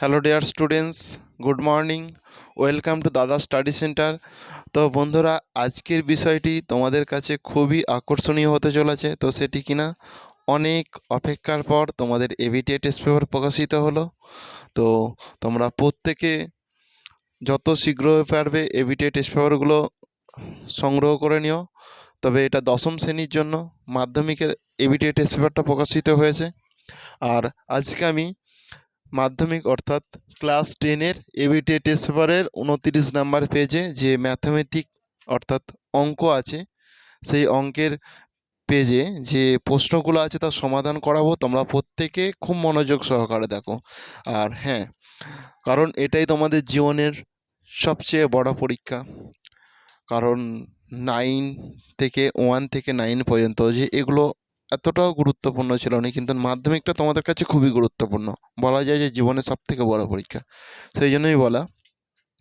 Hello dear students, good morning, welcome to Dada study centre. তো বন্ধুরা, আজকের বিষয়টি তোমাদের কাছে খুবই আকর্ষণীয় হতে চলেছে, তো সেটি কিনা? অনেক অপেক্ষার পর তোমাদের এবিটিএ টেস্ট পেপার প্রকাশিত হলো। তো তোমরা প্রত্যেকে যত শীঘ্র পারবে এবিটিএ টেস্ট পেপারগুলো সংগ্রহ করে নিও। তবে এটা দশম শ্রেণির জন্য মাধ্যমিকের এবিটিএ টেস্ট পেপারটা প্রকাশিত হয়েছে। আর আজকে আমি মাধ্যমিক অর্থাৎ ক্লাস টেনের এবিটি টেস্ট পেপারের উনতিরিশ নাম্বার পেজে যে ম্যাথামেটিক অর্থাৎ অঙ্ক আছে, সেই অঙ্কের পেজে যে প্রশ্নগুলো আছে তার সমাধান করাবো। তোমরা প্রত্যেকে খুব মনোযোগ সহকারে দেখো। আর হ্যাঁ কারণ এটাই তোমাদের জীবনের সবচেয়ে বড় পরীক্ষা। কারণ নাইন থেকে ওয়ান থেকে নাইন পর্যন্ত যে এগুলো এতটাও গুরুত্বপূর্ণ ছিল না, কিন্তু মাধ্যমিকটা তোমাদের কাছে খুবই গুরুত্বপূর্ণ। বলা যায় যে জীবনের সব থেকে বড় পরীক্ষা। সেই জন্যই বলা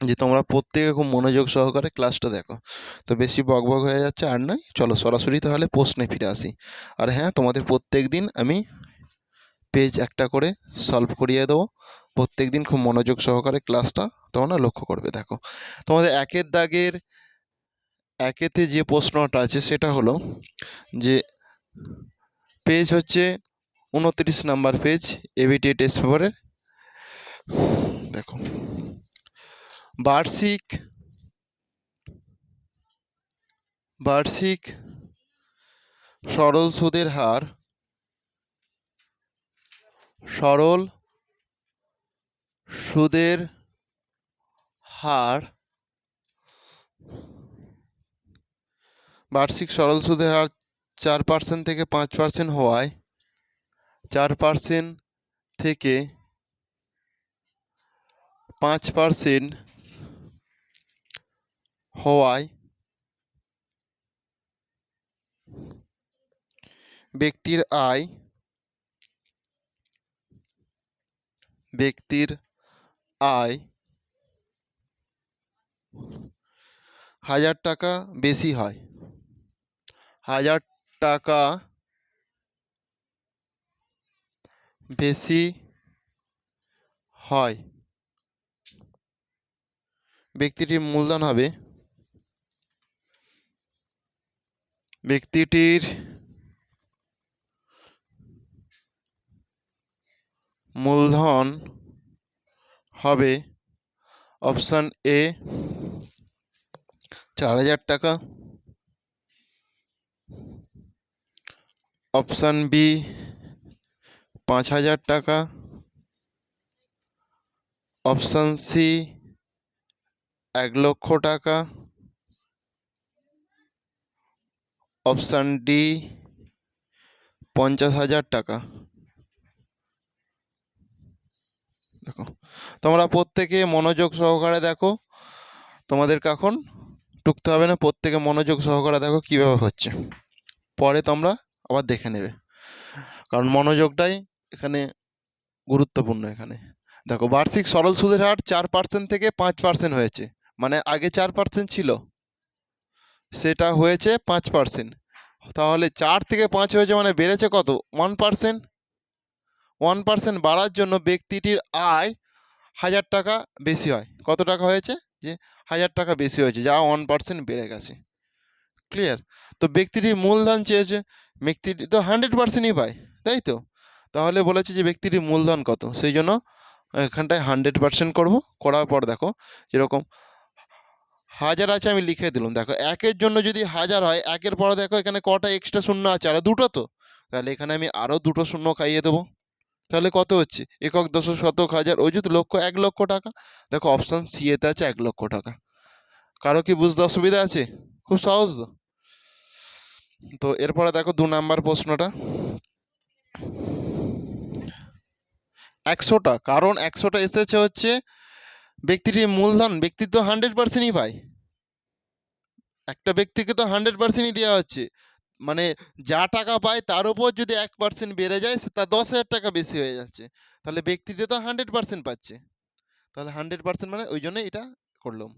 যে তোমরা প্রত্যেকে খুব মনোযোগ সহকারে ক্লাসটা দেখো। তো বেশি বক বক হয়ে যাচ্ছে আর নয়, চলো সরাসরি তাহলে প্রশ্নে ফিরে আসি। আর হ্যাঁ তোমাদের প্রত্যেক দিন আমি পেজ একটা করে সলভ করিয়ে দেবো। প্রত্যেক দিন খুব মনোযোগ সহকারে ক্লাসটা তোমরা লক্ষ্য করবে, দেখো। তোমাদের একের দাগের, একেতে যে প্রশ্নটা আছে সেটা হলো যে পেজ হচ্ছে উনত্রিশ নাম্বার পেজ এবিটি টেস্ট পেপারের দেখো। বার্ষিক বার্ষিক সরল সুদের হার, সরল সুদের হার, বার্ষিক সরল সুদের হার চার পার্সেন্ট থেকে পাঁচ পার্সেন্ট হওয়ায় চার পার্সেন্ট থেকে পাঁচ পার্সেন্ট হওয়ায় ব্যক্তির আয় ব্যক্তির আয় হাজার টাকা বেশি হয়। হাজার টাকা বেশি হয়। ব্যক্তিটির মূলধন হবে। ব্যক্তিটির মূলধন হবে অপশান এ চার হাজার টাকা। অপশান বি, পাঁচ হাজার টাকা। অপশান সি, এক লক্ষ টাকা। অপশান ডি, পঞ্চাশ হাজার টাকা। দেখো, তোমরা প্রত্যেকে মনোযোগ সহকারে দেখো। তোমাদেরকে এখন টুকতে হবে না, প্রত্যেকে মনোযোগ সহকারে দেখো কীভাবে হচ্ছে। পরে তোমরা আবার দেখে নেবে। কারণ মনোযোগটাই এখানে গুরুত্বপূর্ণ এখানে। দেখো, বার্ষিক সরল সুদের হার চার পার্সেন্ট থেকে পাঁচ পার্সেন্ট হয়েছে। মানে আগে চার পার্সেন্ট ছিল। সেটা হয়েছে পাঁচ পার্সেন্ট তাহলে চার থেকে পাঁচ হয়েছে মানে বেড়েছে কত? ওয়ান পার্সেন্ট ওয়ান পার্সেন্ট বাড়ার জন্য ব্যক্তিটির আয় হাজার টাকা বেশি হয়। কত টাকা হয়েছে? যে হাজার টাকা বেশি হয়েছে। যা ওয়ান পার্সেন্ট বেড়ে গেছে। ক্লিয়ার তো ব্যক্তিটি মূলধন চেয়েছে, ব্যক্তিটি তো হান্ড্রেড পার্সেন্টই পায়, তাই তো? তাহলে বলেছে যে ব্যক্তিটির মূলধন কত? সেই জন্য এখানটায় হান্ড্রেড পার্সেন্ট করব। করার পর দেখো, যেরকম হাজার আছে আমি লিখে দিলাম। দেখো, একের জন্য যদি হাজার হয়, একের পরে দেখো এখানে কটা এক্সট্রা শূন্য আছে আরও দুটো তো। তাহলে এখানে আমি আরও দুটো শূন্য খাইয়ে দেবো। তাহলে কত হচ্ছে? একক দশ শতক হাজার যদি লক্ষ, এক লক্ষ টাকা। দেখো অপশান সি এতে আছে এক লক্ষ টাকা। কারও কি বুঝতে অসুবিধা আছে? খুব সহজ তো। তো এরপরে দেখো দু নাম্বার প্রশ্নটা। একশোটা, কারণ একশোটা এসেছে হচ্ছে ব্যক্তিটির মূলধন, ব্যক্তি তো হান্ড্রেড পার্সেন্টই পায়। একটা ব্যক্তিকে তো হান্ড্রেড পার্সেন্টই দেওয়া হচ্ছে। মানে যা টাকা পায় তার উপর যদি এক পার্সেন্ট বেড়ে যায় তার দশ হাজার টাকা বেশি হয়ে যাচ্ছে। তাহলে ব্যক্তিটি তো হান্ড্রেড পার্সেন্ট পাচ্ছে। তাহলে হান্ড্রেড পার্সেন্ট মানে ওই জন্য এটা করলাম।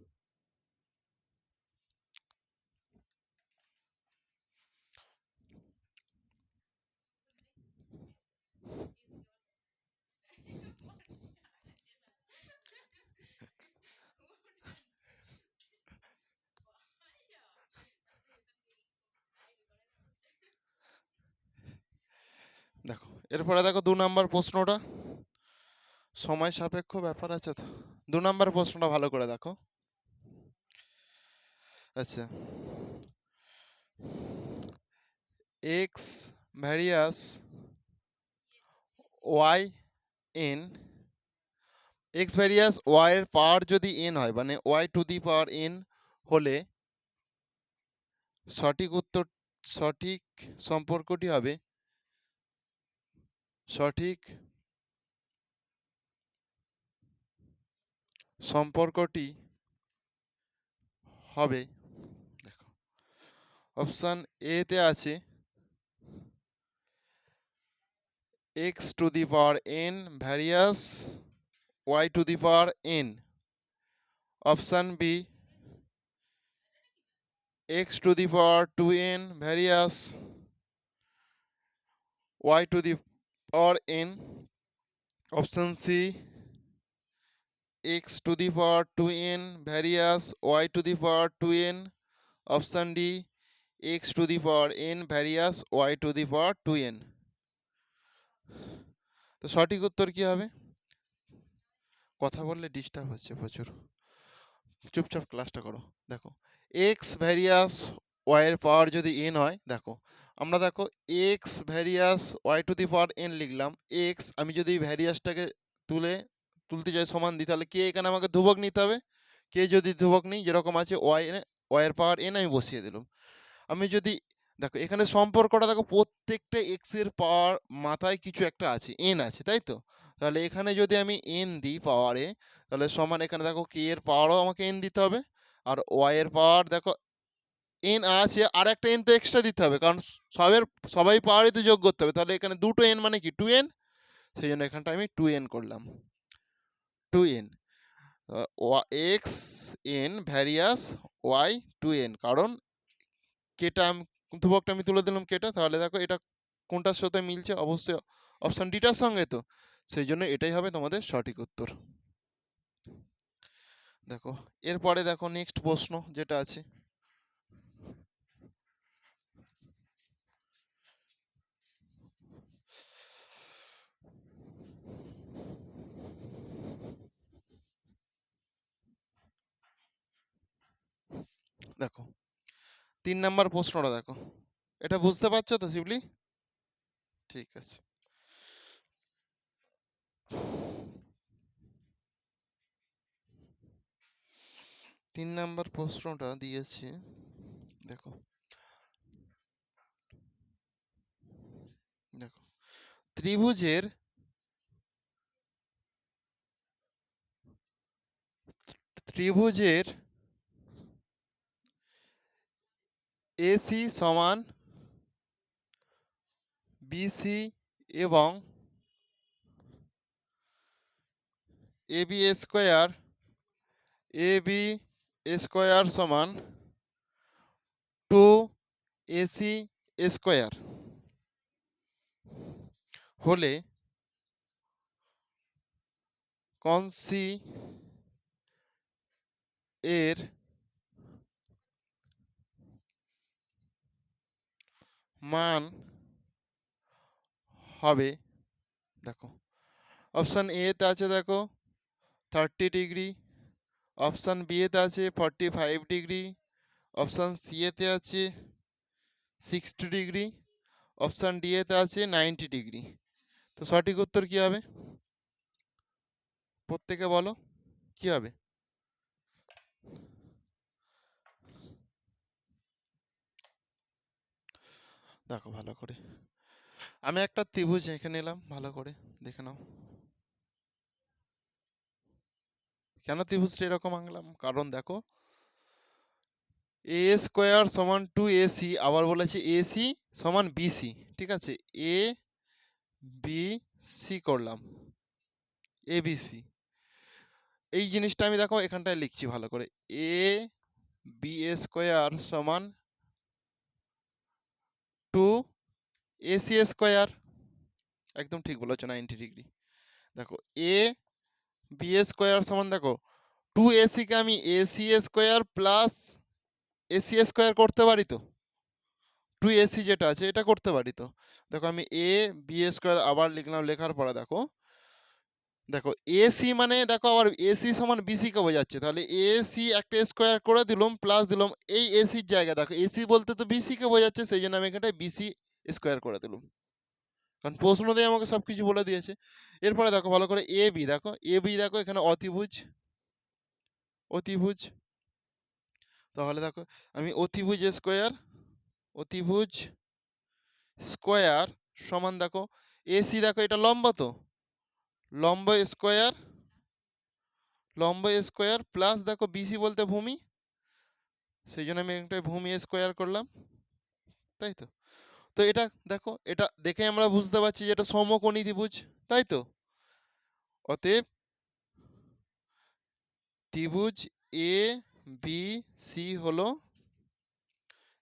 এরপরে দেখো দু নাম্বার প্রশ্নটা। সময় সাপেক্ষ ব্যাপার আছে তো। দু নাম্বার প্রশ্নটা ভালো করে দেখো। আচ্ছা। X various y n x various y এর পাওয়ার যদি এন হয় মানে y to the power n হলে সঠিক উত্তর, সঠিক সম্পর্কটি হবে সঠিক সম্পর্কটি হবে। দেখো অপশান এতে আছে x to the power n various y to the power n option B x to the power two n various y to the C x to the power two n various y to the power two n option D x to the power n various y to the power two n তো সঠিক উত্তর কি হবে? কথা বললে disturb হচ্ছে প্রচুর। চুপচাপ ক্লাসটা করো। দেখো এক্স ভ্যারিয়াস ওয়াইয়ের পাওয়ার যদি এন হয়, দেখো আমরা দেখো x various y to the power n লিখলাম। এক্স আমি যদি ভ্যারিয়াসটাকে তুলে, তুলতে যাই সমান দিই, তাহলে কে এখানে আমাকে ধ্রুবক নিতে হবে? কে যদি ধ্রুবক নিই, যেরকম আছে ওয়াই ওয়াইয়ের পাওয়ার এন আমি বসিয়ে দিলাম। আমি যদি, দেখো এখানে সম্পর্কটা দেখো, প্রত্যেকটা এক্সের পাওয়ার মাথায় কিছু একটা আছে এন আছে, তাই তো? তাহলে এখানে যদি আমি এন দিই পাওয়ারে তাহলে সমান এখানে দেখো কে এর পাওয়ারও আমাকে এন দিতে হবে। আর ওয়াই এর পাওয়ার দেখো এন আছে আর একটা এন তো এক্সট্রা দিতে হবে। কারণ সবের, সবাই পাওয়ারই তো যোগ করতে হবে। তাহলে এখানে দুটো এন মানে কি? টু এন সেই জন্য এখানটা আমি টু এন করলাম। Two n x n various y two n কারণ কেটা আমি আমি তুলে দিলাম কেটা। তাহলে দেখো এটা কোনটার সাথে মিলছে? অবশ্যই অপশান ডিটার সঙ্গে তো। সেই জন্য এটাই হবে তোমাদের সঠিক উত্তর। দেখো, এরপরে দেখো নেক্সট প্রশ্ন যেটা আছে দেখো তিন নাম্বার প্রশ্নটা দেখো। এটা বুঝতে পারছ তো, শিবলি? ঠিক আছে। তিন নাম্বার প্রশ্নটা দিয়েছে, দেখো। দেখো, ত্রিভুজের ত্রিভুজের এসি সমান বিসি এবং এবি স্কোয়ার এবি স্কোয়ার সমান টু এসি স্কোয়ার হলে কনসি এর মান হবে, দেখো। অপশান এতে আছে দেখো থার্টি ডিগ্রি অপশান বি এতে আছে forty five degree option C এতে আছে সিক্সটি ডিগ্রি অপশান ডি এতে আছে নাইনটি ডিগ্রি তো সঠিক উত্তর কী হবে? প্রত্যেকে বলো, কী হবে? দেখো ভালো করে। আমি একটা ত্রিভুজ এঁকে নিলাম, ভালো করে দেখে নাও। কেন ত্রিভুজটা এরকম আঁকলাম? কারণ দেখো, এ স্কোয়ার সমান টু এসি আবার বলেছে এসি সমান বিসি ঠিক আছে? এ বি সি করলাম, এ বি সি। এই জিনিসটা আমি দেখো এখানটায় লিখছি ভালো করে। এ বি এ স্কোয়ার সমান টু এসি স্কোয়ার একদম ঠিক বলেছ নাইনটি ডিগ্রি দেখো এ বি স্কোয়ার সমান দেখো টু এসিকে আমি AC square plus AC square করতে পারি তো? টু এসি যেটা আছে, এটা করতে পারি তো? দেখো, আমি এ বি স্কোয়ার আবার লিখলাম, লেখার পরে দেখো দেখো এসি মানে দেখো আবার এসি সমান বিসিকে বোঝাচ্ছে তাহলে এসি একটা স্কোয়ার করে দিলাম প্লাস দিলাম, এই এসির জায়গায় দেখো এসি বলতে তো বিসিকে বোঝাচ্ছে সেই জন্য আমি এখানটায় বিসি স্কোয়ার করে দিলাম। কারণ প্রশ্ন দিয়ে আমাকে সব কিছু বলে দিয়েছে। এরপরে দেখো, ভালো করে এ বি দেখো এ বি দেখো, এখানে অতিভুজ অতিভুজ। তাহলে দেখো, আমি অতিভুজ স্কোয়ার অতিভুজ স্কোয়ার সমান দেখো এসি দেখো, এটা লম্বা তো। লম্ব স্কোয়ার লম্ব স্কোয়ার প্লাস দেখো বিসি বলতে ভূমি সেই জন্য আমি একটা ভূমি স্কোয়ার করলাম, তাই তো? তো এটা দেখো, এটা দেখে আমরা বুঝতে পারছি যে এটা সমকোণী ত্রিভুজ, তাই তো? অতএব ত্রিভুজ এ বি সি হলো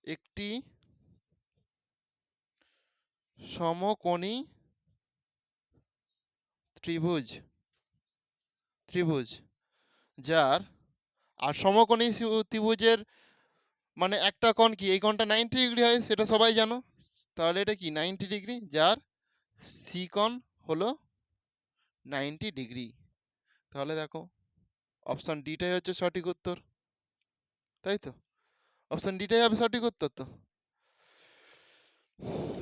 একটি সমকোণী ত্রিভুজ ত্রিভুজ, যার আর সমকোণী ত্রিভুজের মানে একটা কোণ কি? এই কোণটা নাইনটি ডিগ্রি হয়, সেটা সবাই জানো। তাহলে এটা কি? নাইনটি ডিগ্রি যার সি কোণ হলো নাইনটি ডিগ্রি তাহলে দেখো অপশান ডিটাই হচ্ছে সঠিক উত্তর। তাই তো? অপশান ডিটাই হবে সঠিক উত্তর তো?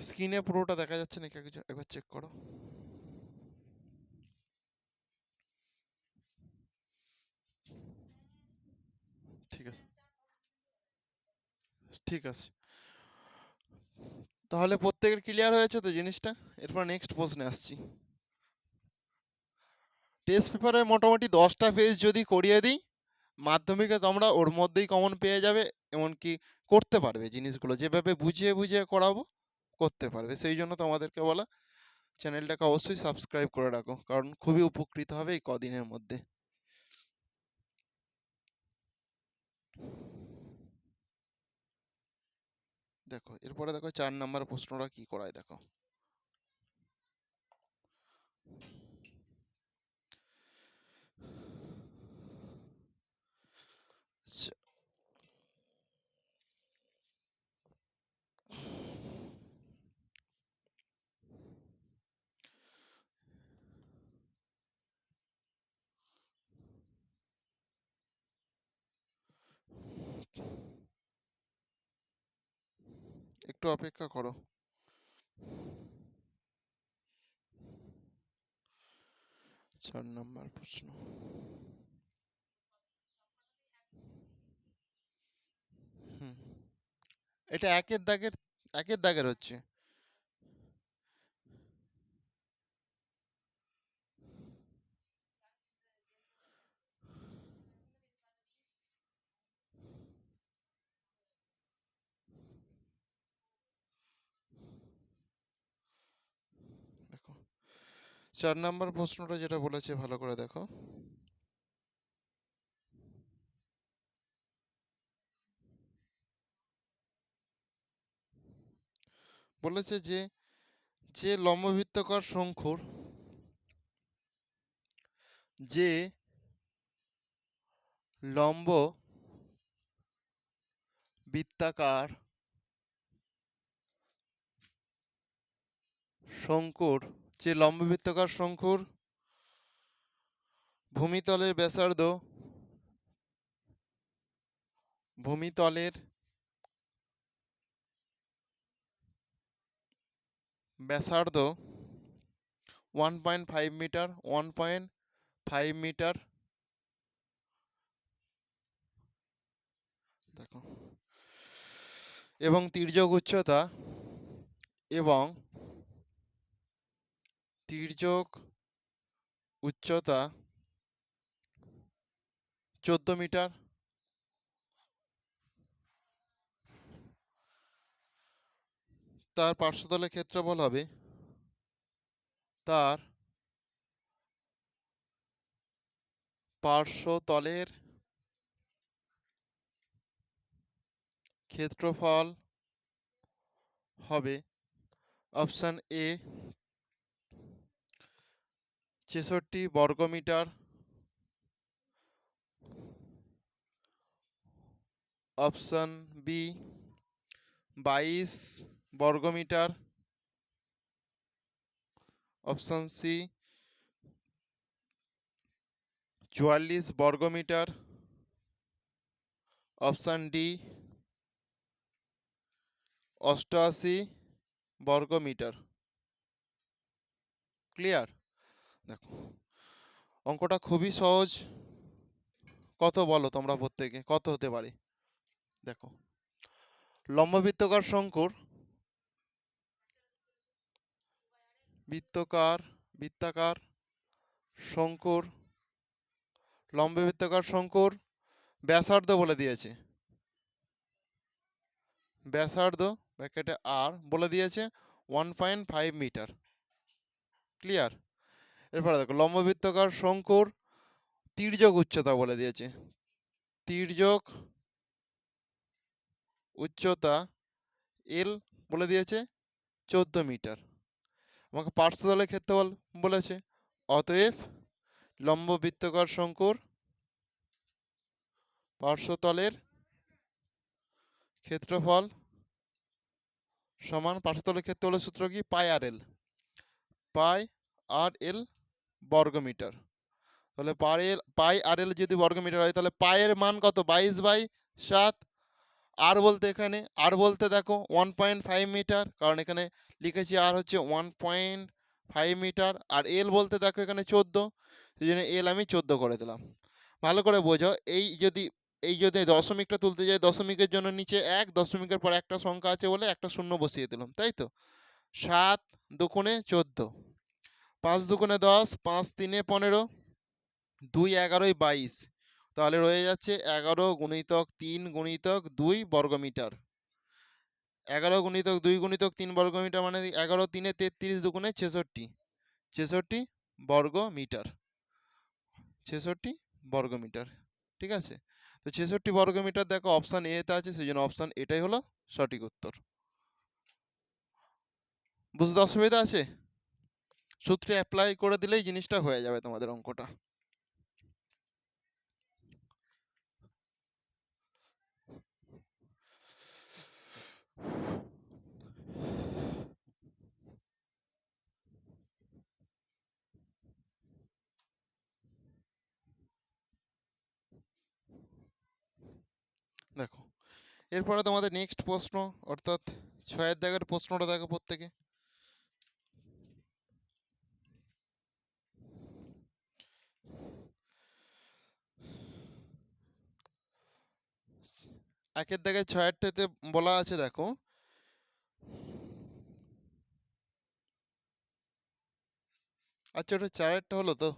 স্ক্রিনে পুরোটা দেখা যাচ্ছে নাকি? একবার চেক করো। ঠিক আছে। ঠিক আছে। তাহলে প্রত্যেকের ক্লিয়ার হয়েছে তো জিনিসটা? এরপর নেক্সট প্রশ্নে আসছি। টেস্ট পেপারে মোটামুটি দশটা পেজ যদি করিয়ে দিই, মাধ্যমিকে তোমরা ওর মধ্যেই কমন পেয়ে যাবে, এমনকি করতে পারবে জিনিসগুলো। যেভাবে বুঝিয়ে বুঝিয়ে করাবো, করতে পারবে। সেই জন্য তোমাদেরকে বলা চ্যানেলটাকে অবশ্যই সাবস্ক্রাইব করে রাখো, কারণ খুবই উপকৃত হবে এই কদিনের মধ্যে। দেখো এরপরে দেখো চার নাম্বার প্রশ্নটা কি করায় দেখো আচ্ছা, একটু অপেক্ষা করো। চার নাম্বার প্রশ্ন। হুম এটা একের দাগের একের দাগের হচ্ছে। চার নাম্বার প্রশ্নটা যেটা বলেছে, ভালো করে দেখো। বলেছে যে যে লম্ববৃত্তকার শঙ্কুর, যে লম্ব বৃত্তাকার শঙ্কুর যে লম্ববৃত্তাকার শঙ্কুর ভূমিতলের ব্যাসার্ধ ভূমিতলের ব্যাসার্ধ one point five metre, one point five metre. দেখো। এবং তির্যক উচ্চতা এবং তির্যক উচ্চতা চোদ্দ মিটার। তার পার্শ্বতলের ক্ষেত্রফল হবে তার পার্শ্বতলের ক্ষেত্রফল হবে অপশান এ ছেষট্টি বর্গমিটার। অপশন বি, বাইশ বর্গমিটার। অপশন সি, চুয়াল্লিশ বর্গমিটার। অপশান ডি, অষ্টআশি বর্গমিটার। ক্লিয়ার? দেখো, অঙ্কটা খুবই সহজ। কত বলো তোমরা প্রত্যেকে? কত হতে পারে? দেখো, লম্ববৃত্তকার শঙ্কুর বৃত্তকার, বৃত্তাকার শঙ্কুর, লম্ববৃত্তকার শঙ্কুর ব্যাসার্ধ বলে দিয়েছে। ব্যাসার্ধ ব্র্যাকেটে আর বলে দিয়েছে one point five metre clear এরপরে দেখো, লম্ববৃত্তকার শঙ্কুর তির্যক উচ্চতা বলে দিয়েছে। তির্যক উচ্চতা এল বলে দিয়েছে চোদ্দ মিটার। আমাকে পার্শ্বতলের ক্ষেত্রফল বলেছে। অতএব লম্ববৃত্তকার শঙ্কুর পার্শ্বতলের ক্ষেত্রফল সমান, পার্শ্বতলের ক্ষেত্রফলের সূত্র কি? পাই আর এল পাই আর এল বর্গমিটার। তাহলে এল, পাই আর এল যদি বর্গমিটার হয়, তাহলে পায়ের মান কত? বাইশ বাই সাত। আর বলতে এখানে, আর বলতে দেখো ওয়ান পয়েন্ট ফাইভ মিটার কারণ এখানে লিখেছি আর হচ্ছে ওয়ান পয়েন্ট ফাইভ মিটার আর এল বলতে দেখো এখানে চোদ্দ সেই জন্য এল আমি চোদ্দ করে দিলাম। ভালো করে বোঝো, এই যদি এই যদি দশমিকটা তুলতে যাই, দশমিকের জন্য নিচে এক, দশমিকের পর একটা সংখ্যা আছে বলে একটা শূন্য বসিয়ে দিলাম, তাই তো? সাত দুগুণে চোদ্দ। পাঁচ দুগুণে দশ, পাঁচ তিনে পনেরো, দুই এগারোই বাইশ। তাহলে রয়ে যাচ্ছে এগারো গুণিতক তিন গুণিতক দুই বর্গমিটার। এগারো গুণিতক দুই গুণিতক তিন বর্গমিটার মানে এগারো তিনে তেত্রিশ দুগুণে ছেষট্টি। ছেষট্টি বর্গ মিটার ছেষট্টি বর্গমিটার। ঠিক আছে? তো ছেষট্টি বর্গমিটার দেখো অপশান এতে আছে, সেই জন্য অপশান এটাই হলো সঠিক উত্তর। বুঝতে অসুবিধা আছে? সূত্রে অ্যাপ্লাই করে দিলেই জিনিসটা হয়ে যাবে তোমাদের অঙ্কটা। দেখো, এরপরে তোমাদের নেক্সট প্রশ্ন, অর্থাৎ ছয়ের দাগের প্রশ্নটা দেখো প্রত্যেকে। একের দাগে ছয়েরটাতে বলা আছে দেখো। আচ্ছা ওটা চারেরটা হলো তো?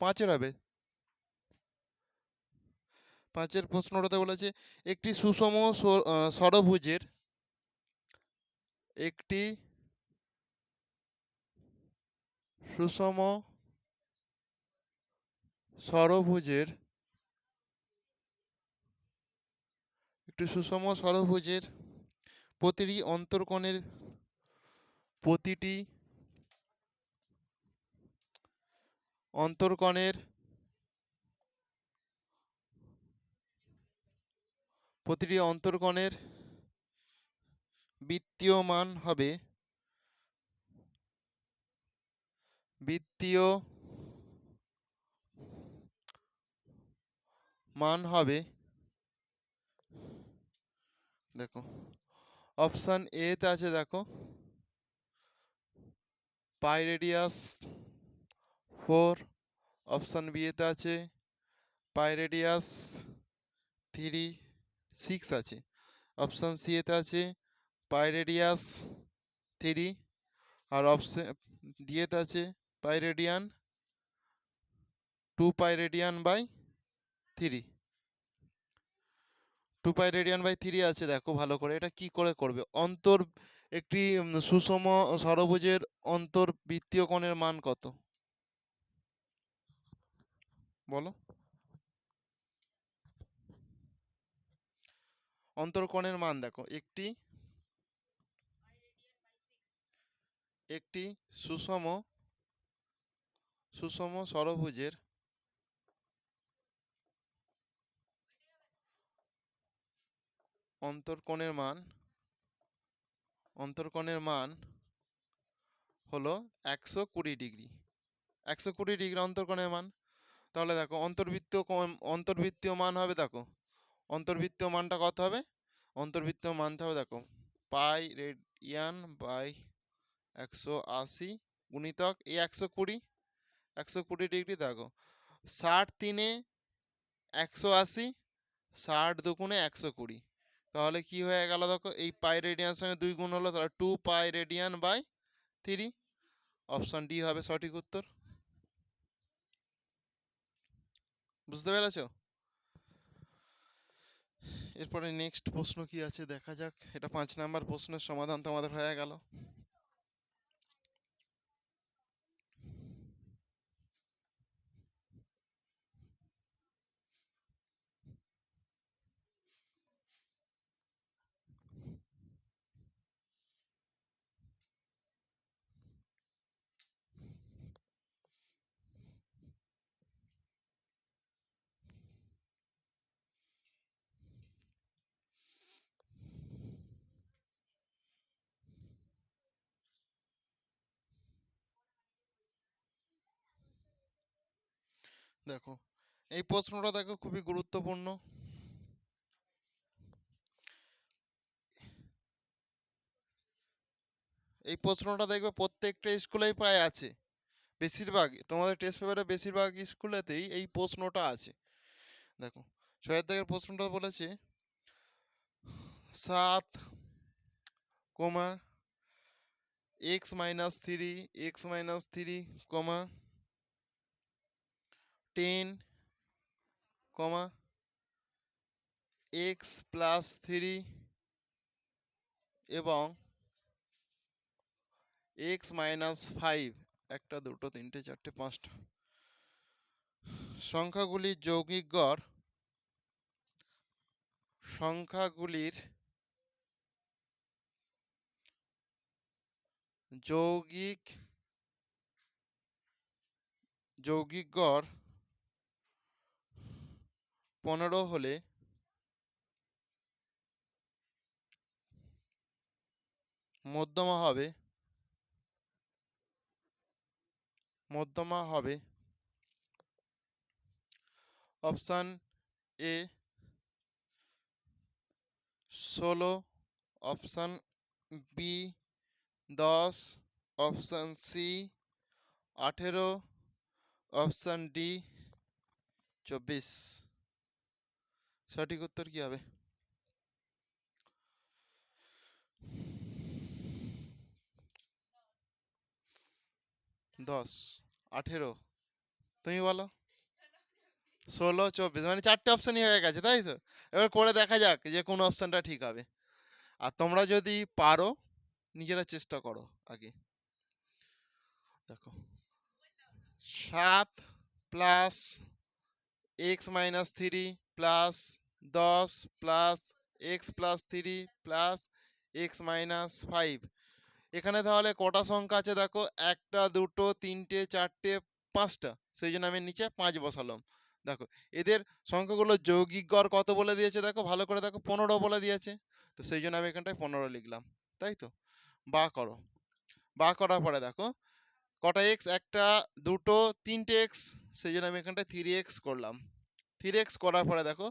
পাঁচের হবে। পাঁচের প্রশ্নটাতে বলেছে একটি সুষম স- আহ, ষড়ভুজের একটি সুষম ষড়ভুজের একটি সুষম ষড়ভুজের প্রতিটি অন্তর্কোণের প্রতিটি অন্তর্কোণের প্রতিটি অন্তর্কোণের বৃত্তীয় মান হবে বৃত্তীয় মান হবে দেখো। অপশান এতে আছে দেখো। Pi radius four option B এতে আছে। পাই রেডিয়াস থ্রি সিক্স আছে। অপশান সি এতে আছে। পাই রেডিয়াস থ্রি আর অপশান ডি এতে আছে pi radian two pi radian by three two pi radian by three আছে, দেখো ভালো করে। এটা কি করে করবে? অন্তর একটি সুষম ষড়ভুজের অন্তর্বৃত্তীয় কোণের মান কত? বলো। অন্তর্কোণের মান দেখো, একটি একটি সুষম সুষম ষড়ভুজের অন্তর্কোণের মান অন্তর্কোণের মান হলো একশো কুড়ি ডিগ্রি। একশো কুড়ি ডিগ্রি অন্তর্কোণের মান। তাহলে দেখো অন্তর্বৃত্ত কোণ- অন্তর্বৃত্তীয় মান হবে দেখো। অন্তর্বৃত্তীয় মানটা কত হবে? অন্তর্বৃত্তীয় মানটা হবে দেখো পাই রেডিয়ান বাই একশো আশি গুণিতক এই একশো কুড়ি। একশো কুড়ি ডিগ্রি দেখো। ষাট তিনে একশো আশি, ষাট দুগুণে একশো কুড়ি। তাহলে কি হয়ে গেল? দেখো, এই পাই রেডিয়ান সঙ্গে দুই গুণ হলো, তাহলে two pi radian by three option D হবে সঠিক উত্তর। বুঝতে পেরেছ? এরপরে নেক্সট প্রশ্ন কি আছে? দেখা যাক। এটা পাঁচ নাম্বার প্রশ্নের সমাধান তোমাদের হয়ে গেল। দেখো, এই প্রশ্নটা দেখো খুবই গুরুত্বপূর্ণ। এই প্রশ্নটা দেখবে প্রত্যেকটা স্কুলেই প্রায় আছে। বেশিরভাগ, তোমাদের টেস্ট পেপারে বেশিরভাগ স্কুলেতেই এই প্রশ্নটা আছে। দেখো ছয়ের দাগের প্রশ্নটা বলেছে, সাত কমা x minus three, x minus three কমা টেন কমা এক্স প্লাস থ্রি এবং এক্স মাইনাস ফাইভ, একটা দুটো, তিনটে, চারটে, পাঁচটা। সংখ্যাগুলির যৌগিক গড়। সংখ্যাগুলির যৌগিক যৌগিক গড় পনেরো হলে মধ্যমা হবে মধ্যমা হবে অপশান এ ষোলো অপশান বি দশ অপশান সি আঠেরো অপশান ডি চব্বিশ। সঠিক উত্তর কি হবে? দশ। আঠেরো। তুমি বলো। ষোলো, চব্বিশ। মানে চারটে অপশানই হয়ে গেছে, তাই তো? এবার করে দেখা যাক যে কোন অপশানটা ঠিক হবে। আর তোমরা যদি পারো, নিজেরা চেষ্টা করো আগে। দেখো। সাত plus x minus three plus দশ plus x plus three plus x minus five এখানে তাহলে কটা সংখ্যা আছে দেখো? একটা, দুটো, তিনটে, চারটে, পাঁচটা। সেই জন্য আমি নিচে পাঁচ বসালাম। দেখো, এদের সংখ্যাগুলো যৌগিক গড় কত বলে দিয়েছে দেখো? ভালো করে দেখো, পনেরো বলে দিয়েছে। তো সেই জন্য আমি এখানটায় পনেরো লিখলাম, তাই তো? বা করো। বা করার পরে দেখো, কটা এক্স একটা, দুটো, তিনটে এক্স সেই জন্য আমি এখানটায় থ্রি এক্স করলাম। থ্রি এক্স করার পরে দেখো,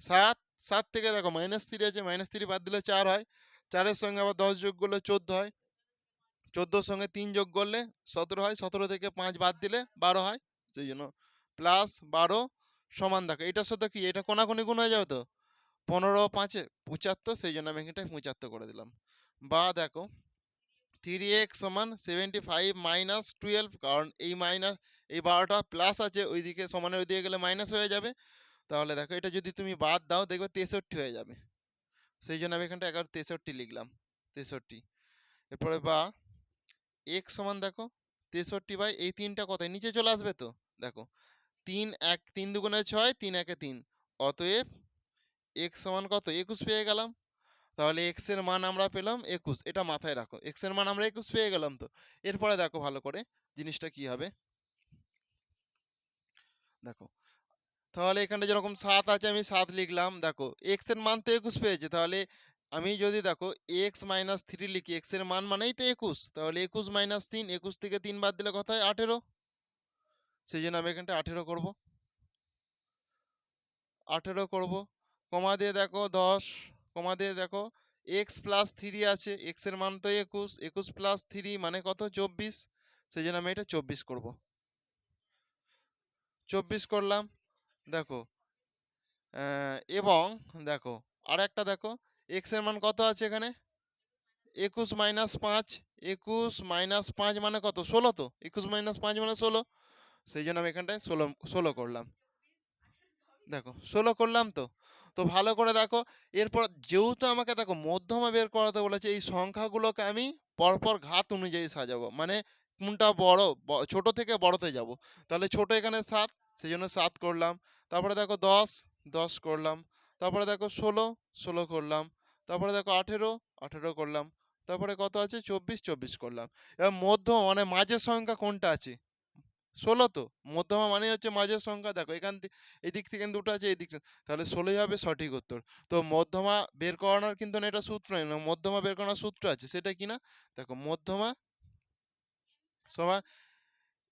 সাত সাত থেকে দেখো মাইনাস থ্রি আছে মাইনাস থ্রি বাদ দিলে চার হয়। চারের সঙ্গে আবার দশ যোগ করলে চোদ্দ হয়। চোদ্দোর সঙ্গে তিন যোগ করলে সতেরো হয়, সতেরো থেকে পাঁচ বাদ দিলে বারো হয়, সেই জন্য প্লাস বারো সমান দেখো। এটার সাথে কি? এটা কোনাকুনি গুণ হয়ে যাবে তো? পনেরো পাঁচে পঁচাত্তর, সেই জন্য আমি এখানটায় পঁচাত্তর করে দিলাম। বা দেখো থ্রি এক্স সমান সেভেন্টি ফাইভ মাইনাস টুয়েলভ কারণ এই মাইনাস এই বারোটা প্লাস আছে, ওইদিকে সমানের ওইদিকে গেলে মাইনাস হয়ে যাবে। তাহলে দেখো, এটা যদি তুমি বাদ দাও, দেখবে তেষট্টি হয়ে যাবে। সেই জন্য আমি এখানটা এগারো তেষট্টি লিখলাম, তেষট্টি। এরপরে বা এক্স সমান দেখো, তেষট্টি বাই এই তিনটা কথায় নিচে চলে আসবে তো? দেখো, তিন এক, তিন দুগুণে ছয়, তিন একে তিন। অতএব এক্স সমান কত? একুশ পেয়ে গেলাম। তাহলে এক্সের মান আমরা পেলাম একুশ, এটা মাথায় রাখো এক্সের মান আমরা একুশ পেয়ে গেলাম তো, এরপরে দেখো ভালো করে জিনিসটা কি হবে, দেখো, তাহলে এখানে যেরকম সাত আছে আমি সাত লিখলাম, দেখো এক্সের মান তো একুশ পেয়েছে, তাহলে আমি যদি দেখো এক্স মাইনাস থ্রি লিখি এক্সের মান মানেই তো একুশ, তাহলে একুশ মাইনাস তিন, একুশ থেকে তিন বাদ দিলে কত হয়? আঠেরো সেই জন্য আমি এখানটা আঠেরো করব আঠেরো করব, কমা দিয়ে দেখো দশ কমা দিয়ে দেখো এক্স প্লাস থ্রি আছে এক্সের মান তো একুশ একুশ প্লাস থ্রি মানে কত? চব্বিশ। সেই জন্য আমি এটা চব্বিশ করব। চব্বিশ করলাম, দেখো এবং দেখো আর একটা দেখো এক্সের মান কত আছে এখানে? একুশ মাইনাস পাঁচ, একুশ মাইনাস পাঁচ মানে কত? ষোলো তো, একুশ মাইনাস পাঁচ মানে ষোলো। সেই জন্য আমি এখানটায় ষোলো ষোলো করলাম। দেখো, ষোলো করলাম তো। তো ভালো করে দেখো, এরপর যেহেতু আমাকে দেখো মধ্যমা বের করাতে বলেছে, এই সংখ্যাগুলোকে আমি পরপর ঘাত অনুযায়ী সাজাবো। মানে কোনটা বড় ছোট থেকে বড়তে যাব। তাহলে ছোট এখানে সাত সেই জন্য সাত করলাম। তারপরে দেখো দশ দশ করলাম। তারপরে দেখো ষোলো ষোলো করলাম। তারপরে দেখো আঠেরো আঠেরো করলাম। তারপরে কত আছে? চব্বিশ চব্বিশ করলাম। এবার মধ্য মানে মাঝের সংখ্যা কোনটা আছে? ষোলো তো মধ্যমা মানে হচ্ছে মাঝের সংখ্যা, দেখো এখান থেকে এই দিক থেকে দুটো আছে এই দিক থেকে, তাহলে ষোলোই হবে সঠিক উত্তর। তো মধ্যমা বের করানোর কিন্তু না এটা সূত্র নয় না মধ্যমা বের করানোর সূত্র আছে, সেটা কি না? দেখো মধ্যমা সমান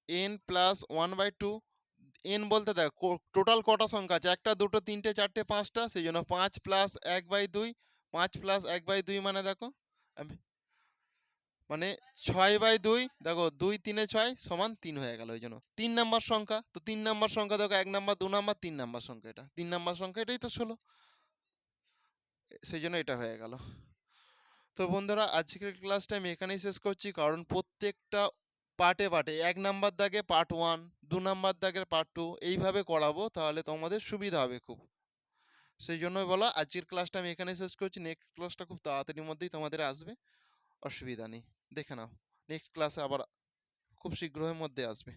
n plus one by two n বলতে দেখো টোটাল কটা সংখ্যা আছে? একটা, দুটো, তিনটে, চারটে, পাঁচটা সেই জন্য পাঁচ প্লাস এক বাই দুই, পাঁচ প্লাস এক বাই দুই মানে দেখো মানে ছয় বাই দুই, দেখো দুই তিনে ছয় সমান তিন হয়ে গেল ওই জন্য। তিন নাম্বার সংখ্যা, তো তিন নাম্বার সংখ্যা দেখো এক নাম্বার, দু নাম্বার, তিন নাম্বার সংখ্যা এটা। তিন নাম্বার সংখ্যা এটাই তো ষোলো। সেই জন্য এটা হয়ে গেল। তো বন্ধুরা, আজকের ক্লাসটা আমি এখানেই শেষ করছি, কারণ প্রত্যেকটা পার্টে পার্টে এক নাম্বার দাগে পার্ট ওয়ান দু নাম্বার দাগের পার্ট টু এইভাবে করাবো, তাহলে তোমাদের সুবিধা হবে খুব। সেই জন্যই বলা, আজকের ক্লাসটা আমি এখানে শেষ করছি নেক্সট ক্লাসটা খুব তাড়াতাড়ির মধ্যেই তোমাদের আসবে। অসুবিধা নেই। দেখে নাও। নেক্সট ক্লাসে আবার খুব শীঘ্রই মধ্যে আসবে।